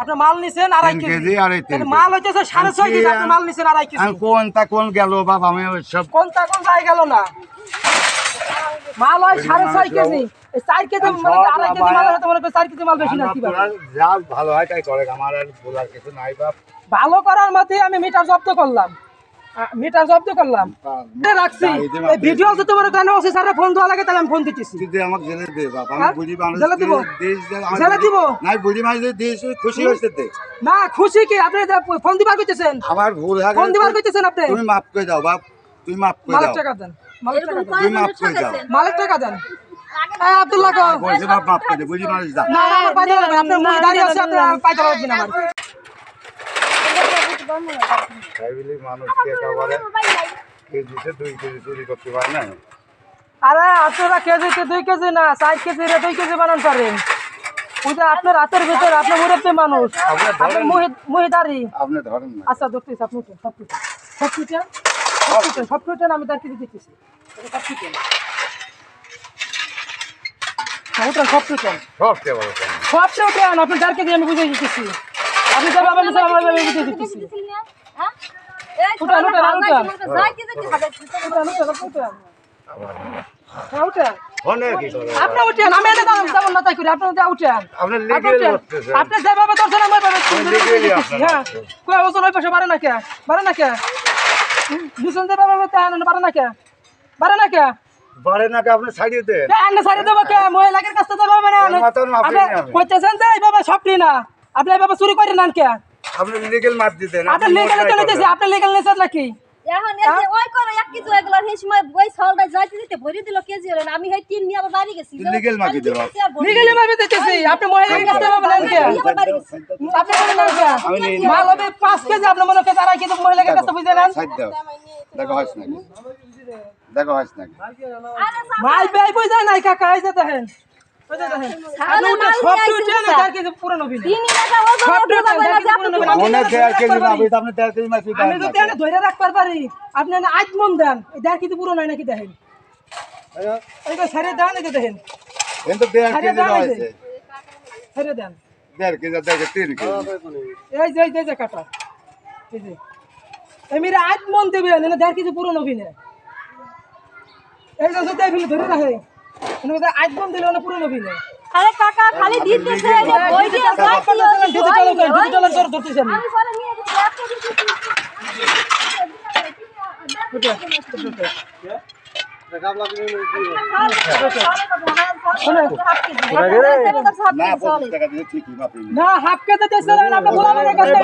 আপনি মাল নিছেন আড়াই কেজি। তাহলে কেজি। মাল হইতেছে সাড়ে ছয় কেজি আপনি মাল নিছেন আড়াই কেজি। কোনটা কোন গেল বাবা আমি সব কোনটা কোন গেল না। মাল হয় সাড়ে ছয় কেজি। এই চার কেজি মানে আড়াই কেজি মাল হয়তো মনে চার কেজি মাল বেশি না যা ভালো হয় তাই করে আমার আর বলার কিছু নাই বাপ। ভালো করার মধ্যে আমি মিটার জব্দ করলাম। মিটার জব্দ করলাম। এ রাখছি। এই ভিডিও মনে করেন ওসি স্যারের ফোন দেওয়া লাগে তাহলে আমি ফোন দিতেছি। দে আমাকে জেলে দে বাপ আমি হ্যাঁ? বুঝি মানুষ জেলে দিব? দে, জেলে দিব? নাই বুঝি মানুষ যদি দিস খুশি হয়েছে দে। না খুশি কি? আপনি ফোন দিবার কইতেছেন? আমার ভুল হয়ে ফোন দিবার কইতেছেন আপনি? তুমি মাফ করে দাও বাপ তুমি মাফ করে মালিক টাকা দেন মালিক টাকা দেন। তুমি মাফ করে দাও। মালিক টাকা দেন। এই আব্দুল্লাহ কো বলছি বাপ মাফ করে দে বুঝি মানুষ দাও না না পাইতে আপনার মুখ দাঁড়িয়ে আছে আপনি পাইতে আমার। তাই বলি মানুষ কে কেজিতে দুই কেজি চুরি করতে পারে না আরে আপনারা কেজিতে দুই কেজি না চার কেজি রে দুই কেজি বানান পারেন ওই যে আপনার হাতের ভিতরে আপনার মুরব্বী মানুষ ধরেন মহিদারি আপনি ধরেন না। আচ্ছা ধরতেছি আপনি সব উঠেন। সব উঠেন সব উঠেন আমি তার দিতেছি। সব উঠেন। সব উঠেন সব কে বলো সবটা উঠেন আপনি যার কেজি আমি বুঝে দিতেছি। আপনি যাবে আমার নিচে আমার ভাবে বুঝে দিতেছি উঠান, উঠান, উঠান। উঠেন উঠেন আপনি উঠেন হ্যাঁ উঠেন অনেক কি করে আপনি উঠেন আমি এটা না তাই করি আপনি উঠেন যেভাবে ধরছেন আমি আপনার হ্যাঁ। কই অবস্থা ওই পাশে বাড়ে না কে বাড়ে না কে দুজন যেভাবে তাহলে বাড়ে না কে বাড়ে না কে বাড়ে না কে আপনি আন্না সারি দেবো কে মহিলাকে কাছে মানে আপনি। কইতেছেন যে সবটি না আপনি এইভাবে চুরি করে নেন কে আপনি লিগেল মার দিতেন আপনি লিগাল চলে দিয়েছে আপনি লিগাল নিছেন নাকি? এখন এই ওই করে এক কেজি হয়ে সেই সময় ওই চাউলটা যাইতে দিতে ভরে দিল কেজি হলো আমি সেই তিন নিয়ে আবার বাড়ি গেছি। দিতেছি আর ভরে লিগালি ভাবে দিতেছি আপনি মহিলাকে কাছে নেন কে। আপনি বলেন নেন কে মাল হবে পাঁচ কেজি আপনি মনে করেন আড়াই কেজি মহিলাকে কাছে বুঝে নেন? দেখো হাস নাকি। দেখো হাস নাকি। আরে সা- ভাই ভাই বুঝে নাই কাকা এই যে যে দেখেন। আপনি না, বলল যে আপনি পুরনো বিল। পুরো- মনে দেড় কেজি না আপনি আপনি দেড় কেজি মাছ আমি তো তেনে ধরে রাখতে পারি আপনি না আজ মন দেন। এই দেড় কেজি পুরো নয় নাকি দেখেন? এই দেন এই দেখেন। দেড় ছেড়ে দেন দেড় কেজি তিন কেজি। এই যে এই যে কাটা। এই যে। এমিরে আজ মন দেবেন দেড় কেজি পুরো নবী নে এই যে যদি ফেলে ধরে রাখে এনে বলতে আজ মন দিলে না পুরো নবী নে আরে কাকা খালি দিতেছে এই যে বই দিয়ে ডিজিটাল ডিজিটাল জোর ধরতেছেন আমি। পরে নিয়ে গেছি এক কেজি না পঁচিশ টাকা দিয়ে ঠিকই মাপি না হাফ কেটে দিয়েছে না আপনি বলা মানে কাছে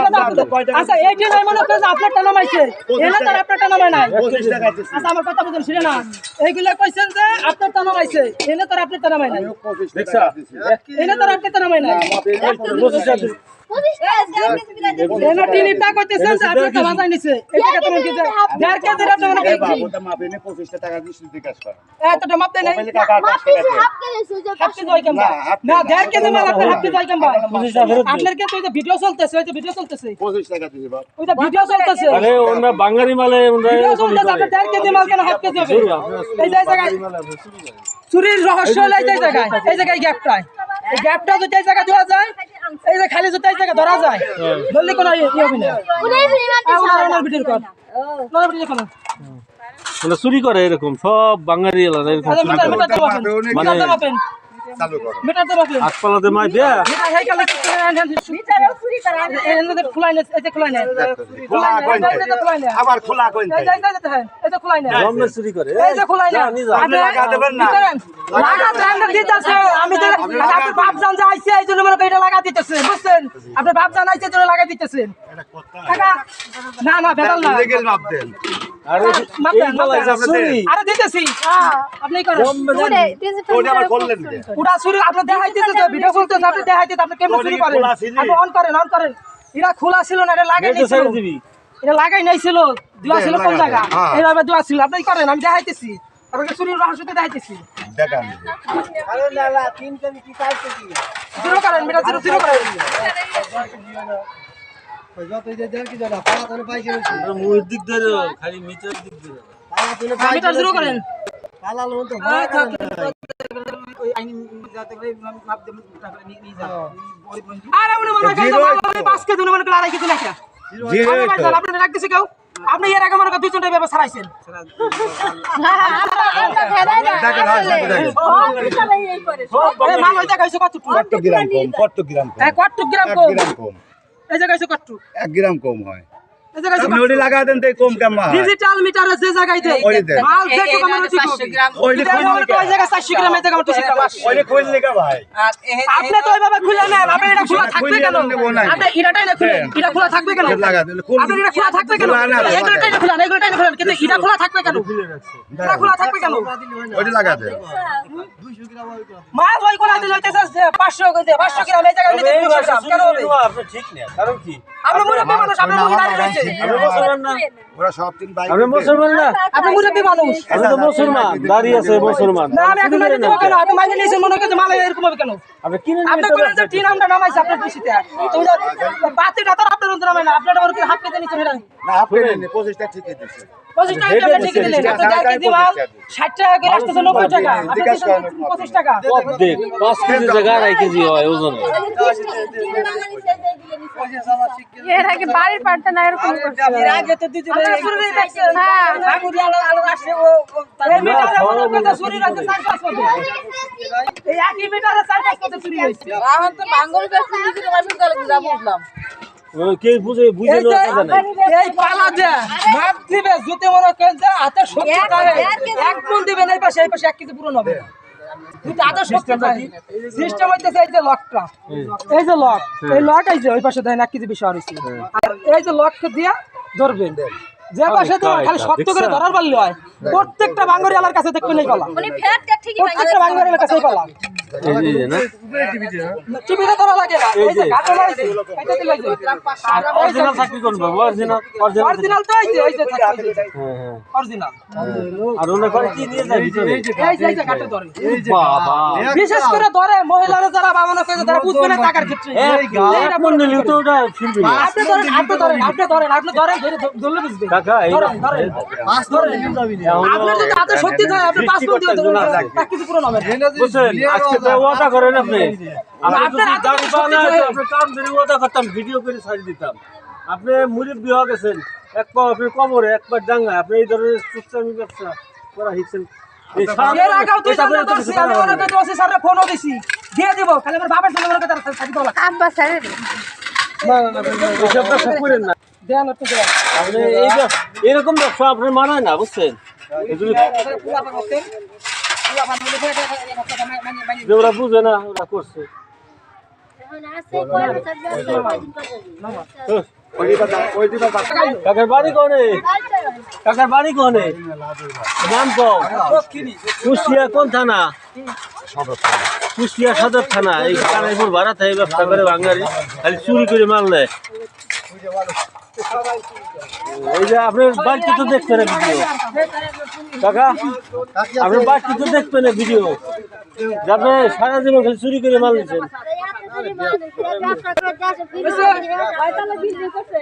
আচ্ছা এইটি নাই মনে করেন আপনার টানা মাইছে এনে তার আপনার টানা মাই নাই। আচ্ছা আমার কথা বুঝুন শুনে না এইগুলা কইছেন যে আপনার টানা মাইছে এনে তার আপনার টানা মাই নাই। পঁচিশ টাকা দিচ্ছি এনে তার আপনার টানা মাই নাই। মন হয় হয় বাঙালি মালে চুরির রহস্য এই জায়গায় এই জায়গায় গ্যাপটায় এই গ্যাপটা যদি এই জায়গায় দেওয়া যায় এই যে খালি যদি এই জায়গায় ধরা যায় ধরলে কোনো ইয়ে হবে না। মানে চুরি করে এরকম সব বাঙালি এলাকা এরকম মানে- চালু করো। মিটার তো মাপেন মাই দেয়া। মিটার হেই কালে কি করে আনছেন এনে খুলাই না এই যে খুলাই না খোলা কইন এই যে খুলাই না আবার খোলা কইন এই এই যে দেখেন এই যে খুলাই না জন্মে চুরি করে এই যে খোলাই না। যা, নিয়ে যা। আপনি লাগা দেবেন না। লাগা দেন না দিতেছে আমি যে আপনার বাপ জান যে আইছে এই জন্য মনে এটা লাগা দিতেছে। বুঝছেন? আপনার বাপ জান আইছে জন্য লাগা দিতেছেন। না না বেদাল না। লিগেল মাপ দেন আরে দিতেছি। আপনি ওটা শুরু দেখাইতেছে তো ভিডিও চলতেছে আপনি দেখাইতেছে আপনি কেমন শুরু করেন? আপনি অন করেন অন করেন। এটা খোলা ছিল না এটা দিবি। এটা লাগাই নাই ছিল দুয়া ছিল কোন জায়গা? হ্যাঁ। এইভাবে দুয়া ছিল আপনি করেন আমি দেখাইতেছি। আপনাকে রহস্যতে দেখাইতেছি। দেখান করেন জিরো মনে করেন। আপনি এর আগে মনে করেন চন্টাই ব্যাপার হয়েছে কত গ্রাম কম কত গ্রাম কম? হ্যাঁ কত গ্রাম কম। এই জায়গায় কত এক গ্রাম কম হয়। আপনি ওটি লাগা দেন তো কম কেমন হয়? ডিজিটাল মিটারে যে জায়গায় দেয় মাল দেখে আমার হচ্ছে কপি। ওই যে এটা খুঁজে আমার ওই জায়গায় 400 গ্রাম এই জায়গায় আমার 200 গ্রাম ওই যে খোঁজ ভাই। আপনি তো ওইভাবে খুলে নেন আপনি এটা খোলা থাকবে কেন? আপনি না। খোলা থাকবে কেন? লাগা দিলে আপনি এটা খোলা থাকবে কেন? খোলা না, খোলা এগুলোটাই না খুলেন এগুলোটাই না খুলেন কিন্তু এটা খোলা থাকবে কেন? এটা খোলা থাকবে কেন? ওইটা লাগা দেন। মাল ওই কোলা দিলে হইতেছে 500 করে 500 গ্রাম এই জায়গায় নিতে 200 গ্রাম কেন হবে? ঠিক না কারণ কি আপনি মুরব্বী মানুষ আপনি মুরব্বী দাঁড়িয়ে ওরা সব তিন বাইক আপনি মুসলমান না? আপনি মুরব্বী মানুষ। আপনি তো মুসলমান দাঁড়িয়ে আছে মুসলমান। না আমি এখন মাইনে দেবো কেন আপনি মাইনে নিয়েছেন মনে করতে মাল এরকম হবে কেন? আপনি কিনে আপনি বলেন যে টিন আমরা নামাইছি আপনার বেশিতে তুমি বাতিটা তো আপনার নামাই না। আপনার ওর কি কেটে নিচ্ছেন না আপনি নেন পঁচিশটা ঠিকই দিচ্ছে। পঁচিশ টাকা আপনি ঠিক দিলেন আপনি দেড় কেজি মাল ষাট টাকা করে আসতেছে নব্বই টাকা। পঁচিশ টাকা। অর্ধেক পাঁচ কেজি জায়গা আড়াই কেজি হয় ওজনে। এর আগে বাড়ির পাটটা না এরকম করছে। আগে তো দুজনে হ্যাঁ। আলো আলো ও এই মিটারে করতে চুরি হয়েছে চার পাঁচ এই একই মিটারে চার পাঁচ চুরি হয়েছে। এখন তো বাঙ্গল কাছে নিজের মানুষ গেলে যা বুঝলাম কে বুঝে বুঝে এই যে নেওয়ার কথা নাই? এই পালা যে মাপ দিবে যদি মনে করেন যে হাতে সত্যি থাকে এক মন দিবেন এই পাশে এই পাশে এক কেজি পূরণ হবে না। যদি হাতে সত্যি থাকে সিস্টেম হইতেছে এই যে লকটা। এই। যে লক এই লক এই যে ওই পাশে দেন এক কেজি বেশি আর এই যে লককে দিয়া ধরবেন। যে পাশে দেবেন খালি শক্ত করে ধরার পারলে হয়। প্রত্যেকটা বাঙ্গরি আলার কাছে দেখবেন এই পালা। উনি ফ্যাট ঠিকই প্রত্যেকটা কাছে এই পালা। এই যে, না টিভিতে ধরা লাগে না এই যে কাটা লাইছে এটা দিলে এই অরিজিনাল চাকরি কোন বাবু অরিজিনাল অরিজিনাল অরিজিনাল তো এই যে এই যে থাকবে হ্যাঁ হ্যাঁ অরিজিনাল আর ওনা করে কি নিয়ে যায় ভিতরে এই যে এই যে কাটে ধরে বাবা বিশেষ করে ধরে মহিলারা যারা করে তারা বুঝবে না টাকার ক্ষেত্রে এক মন নিলে তো ওটা ফিরবে না আপনি ধরেন আপনি ধরেন আপনি ধরেন আপনি ধরেন ধরলে বুঝবেন কাকা এই ধরেন ধরেন ধরেন আপনার যদি হাতে শক্তি থাকে আপনি পাঁচ মিনিট দিয়ে ধরুন কিছু পুরো হবে বুঝছেন আজকে তো ওয়াদা করেন আপনি আপনি। আপনি কাম ধরে ওয়াদা করতাম ভিডিও করে ছাড়ি দিতাম আপনি হয়ে গেছেন এক পা আপনি কবরে এক পা ডাঙ্গা আপনি এই ধরনের সুস্থামি ব্যবসা করা হিসেন এর আগেও তুই সামনে আপনার তো দোষী কিছু আমি করার মনে নেই। করতে ওসি স্যারের ফোনও দিছি দিয়ে দিব খালি আমার বাবার সঙ্গে মনে তার সাথে বলা আব্বা স্যার এসব ব্যবসা করেন না দেন একটু দেন আপনি এই এরকম ব্যবসা আপনার মানায় না বুঝছেন যে ওরা না, ওরা করছে। বাড়ি কোনে? কাকার নাম কোন থানা? কুষ্টিয়া সদর থানা। এই ভাড়া থাকে, ব্যবসা করে বাঙালি। খালি চুরি করে নেয়। এই যে আপনার বাড়িতে তো দেখবে না ভিডিও কাকা আপনার বাড়িতে তো দেখবে না ভিডিও আপনি সারা জীবন খালি চুরি করে মাল নিচ্ছেন বিল্ডিং করছে?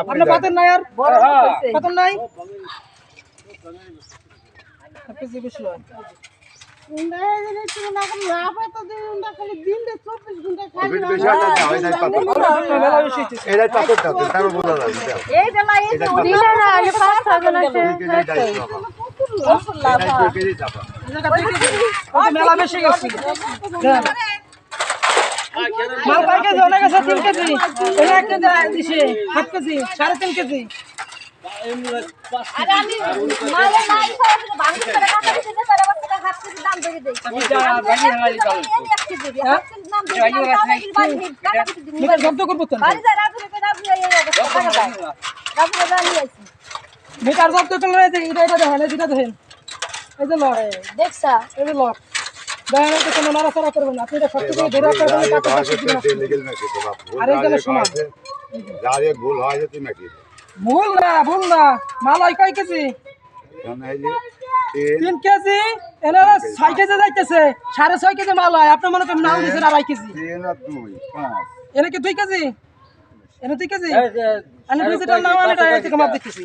আপনার নাই আর? নাই? হয় বেশি বেশি আছে না ওই নাই পাথর। মেলা বেশি হইতেছে। এটাই পাথর থাকে তারপর বোঝা যাবে। এটা। এই মেলা বেশি গেছে মাল কয় কেজি অনেক আছে তিন কেজি এক কেজি সাত কেজি সাড়ে তিন কেজি শব্দ করব তো মিটার শব্দ করলে এটা এটা দেখেন এই যেটা দেখেন। এই যে লক দেখছা? এই যে লক দেখেন এই কোনো নাড়াচাড়া করবেন না আপনি এটা শক্ত করে ধরে রাখতে পারবেন টাকা দশ যে কেজি তেল লেগে মেখে দেবা। ভুল আর এই হয় গেলে যার ভুল হয় যে না ভুল না। মালাই কয় কেজি? তিন। কেজি? এনারা ছয় কেজি যাইতেছে। সাড়ে ছয় কেজি মাল হয় আপনার মনে করেন নাম দিয়েছেন আড়াই কেজি। তিন দুই এনে কি দুই কেজি? এনে দুই কেজি? এই যে- আমি ডিজিটাল থেকে মাপ দিতেছি।